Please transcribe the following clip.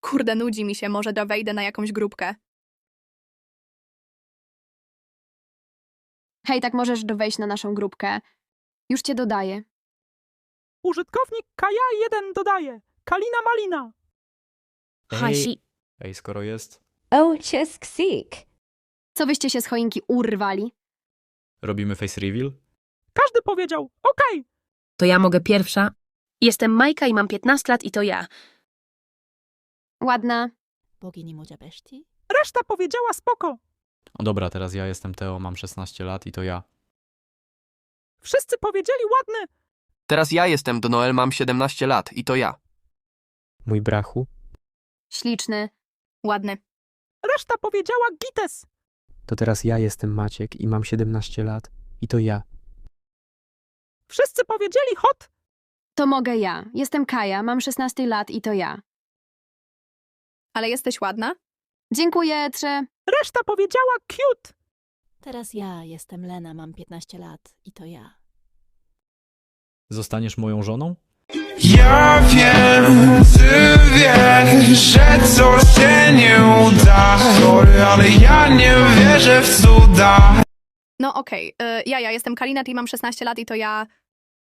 Kurde, nudzi mi się, może do wejdę na jakąś grupkę. Hej, tak możesz do- wejść na naszą grupkę. Już cię dodaję. Użytkownik Kaja1 dodaje. Kalina Malina. Hashi. Ej, skoro jest, Oh, just ksik. Co wyście się z choinki urwali? robimy face reveal? Każdy powiedział, okej. To ja mogę pierwsza. Jestem Majka i mam 15 lat i to ja. Ładna. bogini Budapeszti? Reszta powiedziała spoko. O dobra, teraz ja jestem Teo, mam 16 lat i to ja. Wszyscy powiedzieli ładny. Teraz ja jestem Donoel, mam 17 lat i to ja. Mój brachu. Śliczny. Ładny. Reszta powiedziała gites. To teraz ja jestem Maciek i mam 17 lat. I to ja. Wszyscy powiedzieli hot. To mogę ja. Jestem Kaja, mam 16 lat i to ja. Ale jesteś ładna? Dziękuję, Trze. Reszta powiedziała cute. Teraz ja jestem Lena, mam 15 lat i to ja. Zostaniesz moją żoną? Ja wiem, ty wiesz, że coś się nie uda Sorry, ale ja nie wierzę w cuda No okej, y, ja, ja jestem Kalina, i mam 16 lat i to ja...